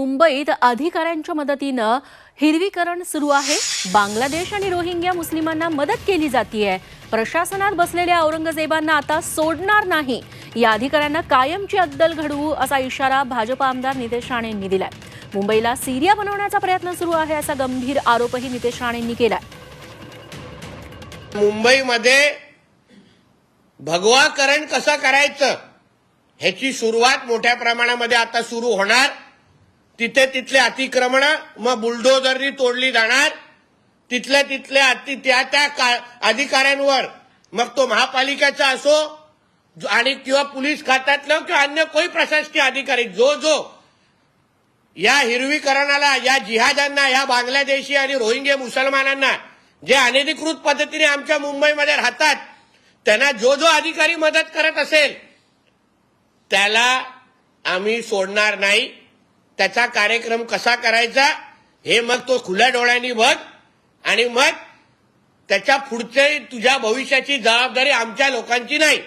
मुंबईत अधिकाऱ्यांच्या मदतीनं हिरवीकरण सुरू आहे. बांगलादेश आणि रोहिंग्या मुस्लिमांना मदत केली जातीये. प्रशासनात बसलेल्या औरंगजेबांना आता सोडणार नाही. या अधिकाऱ्यांना कायमची अद्दल घडवू असा इशारा भाजप आमदार नितेश राणेंनी दिलाय. मुंबईला सिरिया बनवण्याचा प्रयत्न सुरू आहे असा गंभीर आरोपही नितेश राणेंनी केलाय. मुंबईमध्ये भगवाकरण कसं करायचं? ह्याची सुरुवात मोठ्या प्रमाणामध्ये आता सुरू होणार. तिथे तिथले अतिक्रमण मग बुलडोझरनी तोडली जाणार. तिथल्या तिथल्या अति त्या त्या अधिकाऱ्यांवर. मग तो महापालिकेचा असो जो- आणि किंवा पोलीस खात्यातलं किंवा अन्य कोणी प्रशासकीय अधिकारी जो जो. या हिरवीकरणाला या जिहादांना या बांगलादेशी आणि रोहिंग्या मुसलमानांना जे अनधिकृत पद्धतीने आमच्या मुंबईमध्ये राहतात त्यांना जो जो अधिकारी मदत करत असेल त्याला आम्ही सोडणार नाही. त्याचा कार्यक्रम कसा करायचा हे मग तो खुल्या डोळ्यांनी बघ. आणि मग त्याच्या पुढचे तुझ्या भविष्याची जबाबदारी आमच्या लोकांची नाही.